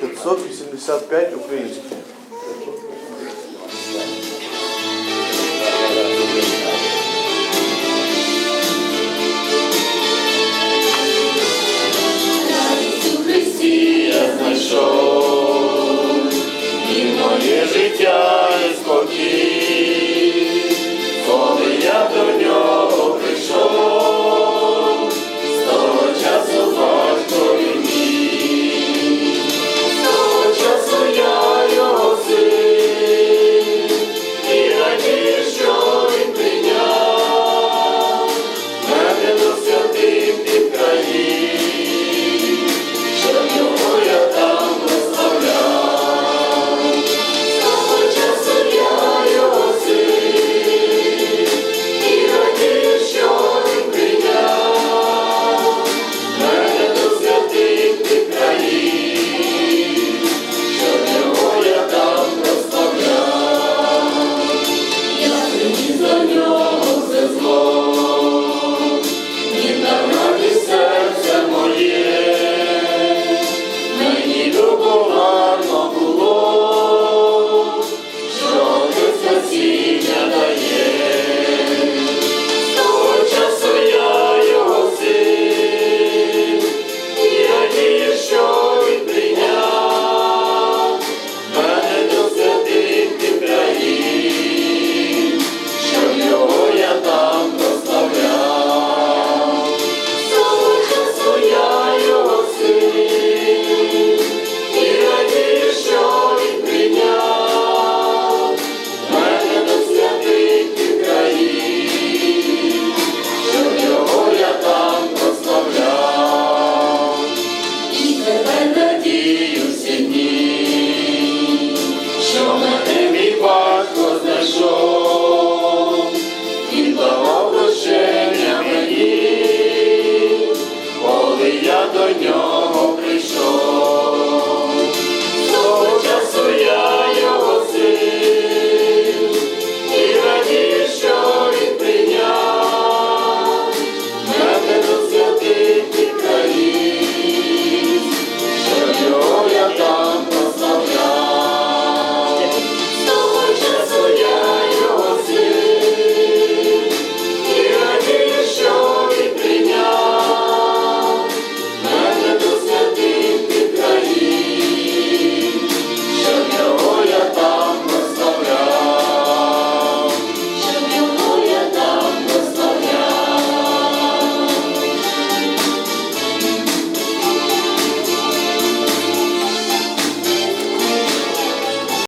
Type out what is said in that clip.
585 українських. Знайшов і моє життя спокій. Сину святим ти країн. he walked was the shore.